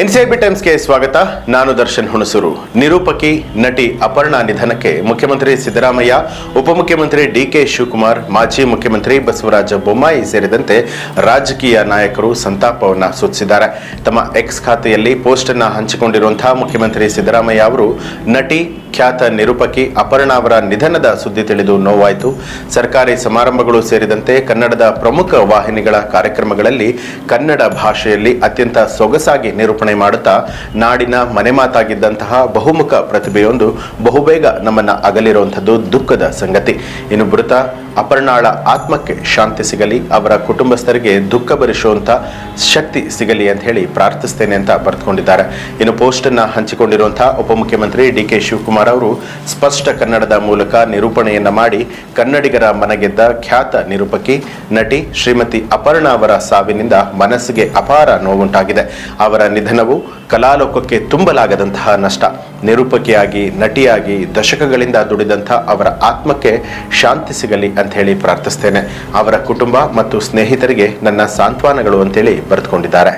NCIB ಟೈಮ್ಸ್ಗೆ ಸ್ವಾಗತ. ನಾನು ದರ್ಶನ್ ಹುಣಸೂರು. ನಿರೂಪಕಿ, ನಟಿ ಅಪರ್ಣಾ ನಿಧನಕ್ಕೆ ಮುಖ್ಯಮಂತ್ರಿ ಸಿದ್ದರಾಮಯ್ಯ, ಉಪಮುಖ್ಯಮಂತ್ರಿ ಡಿಕೆ ಶಿವಕುಮಾರ್, ಮಾಜಿ ಮುಖ್ಯಮಂತ್ರಿ ಬಸವರಾಜ ಬೊಮ್ಮಾಯಿ ಸೇರಿದಂತೆ ರಾಜಕೀಯ ನಾಯಕರು ಸಂತಾಪವನ್ನು ಸೂಚಿಸಿದ್ದಾರೆ. ತಮ್ಮ ಎಕ್ಸ್ ಖಾತೆಯಲ್ಲಿ ಪೋಸ್ಟ್ ಅನ್ನು ಹಂಚಿಕೊಂಡಿರುವಂತಹ ಮುಖ್ಯಮಂತ್ರಿ ಸಿದ್ದರಾಮಯ್ಯ ಅವರು ನಟಿ, ಖ್ಯಾತ ನಿರೂಪಕಿ ಅಪರ್ಣಾ ಅವರ ನಿಧನದ ಸುದ್ದಿ ತಿಳಿದು ನೋವಾಯಿತು. ಸರ್ಕಾರಿ ಸಮಾರಂಭಗಳು ಸೇರಿದಂತೆ ಕನ್ನಡದ ಪ್ರಮುಖ ವಾಹಿನಿಗಳ ಕಾರ್ಯಕ್ರಮಗಳಲ್ಲಿ ಕನ್ನಡ ಭಾಷೆಯಲ್ಲಿ ಅತ್ಯಂತ ಸೊಗಸಾಗಿ ನಿರೂಪಣೆ ಮಾಡುತ್ತಾ ನಾಡಿನ ಮನೆ ಮಾತಾಗಿದ್ದಂತಹ ಬಹುಮುಖ ಪ್ರತಿಭೆಯೊಂದು ಬಹುಬೇಗ ನಮ್ಮನ್ನ ಅಗಲಿರುವಂಥದ್ದು ದುಃಖದ ಸಂಗತಿ. ಇನ್ನು ಮೃತ ಅಪರ್ಣಾಳ ಆತ್ಮಕ್ಕೆ ಶಾಂತಿ ಸಿಗಲಿ, ಅವರ ಕುಟುಂಬಸ್ಥರಿಗೆ ದುಃಖ ಭರಿಸುವಂತ ಶಕ್ತಿ ಸಿಗಲಿ ಅಂತ ಹೇಳಿ ಪ್ರಾರ್ಥಿಸ್ತೇನೆ ಅಂತ ಬರೆದುಕೊಂಡಿದ್ದಾರೆ. ಇನ್ನು ಪೋಸ್ಟ್ ಅನ್ನ ಹಂಚಿಕೊಂಡಿರುವಂತಹ ಉಪಮುಖ್ಯಮಂತ್ರಿ ಡಿ ಕೆ ಶಿವಕುಮಾರ್ ಅವರು ಸ್ಪಷ್ಟ ಕನ್ನಡದ ಮೂಲಕ ನಿರೂಪಣೆಯನ್ನ ಮಾಡಿ ಕನ್ನಡಿಗರ ಮನಗೆದ್ದ ಖ್ಯಾತ ನಿರೂಪಕಿ, ನಟಿ ಶ್ರೀಮತಿ ಅಪರ್ಣಾ ಅವರ ಸಾವಿನಿಂದ ಮನಸ್ಸಿಗೆ ಅಪಾರ ನೋವುಂಟಾಗಿದೆ. ಅವರ ನಿಧನವು ಕಲಾಲೋಕಕ್ಕೆ ತುಂಬಲಾಗದಂತಹ ನಷ್ಟ. ನಿರೂಪಕಿಯಾಗಿ, ನಟಿಯಾಗಿ ದಶಕಗಳಿಂದ ದುಡಿದಂಥ ಅವರ ಆತ್ಮಕ್ಕೆ ಶಾಂತಿ ಸಿಗಲಿ ಅಂತ ಹೇಳಿ ಪ್ರಾರ್ಥಿಸ್ತೇನೆ. ಅವರ ಕುಟುಂಬ ಮತ್ತು ಸ್ನೇಹಿತರಿಗೆ ನನ್ನ ಸಾಂತ್ವನಗಳು ಅಂತೇಳಿ ಬರೆದುಕೊಂಡಿದ್ದಾರೆ.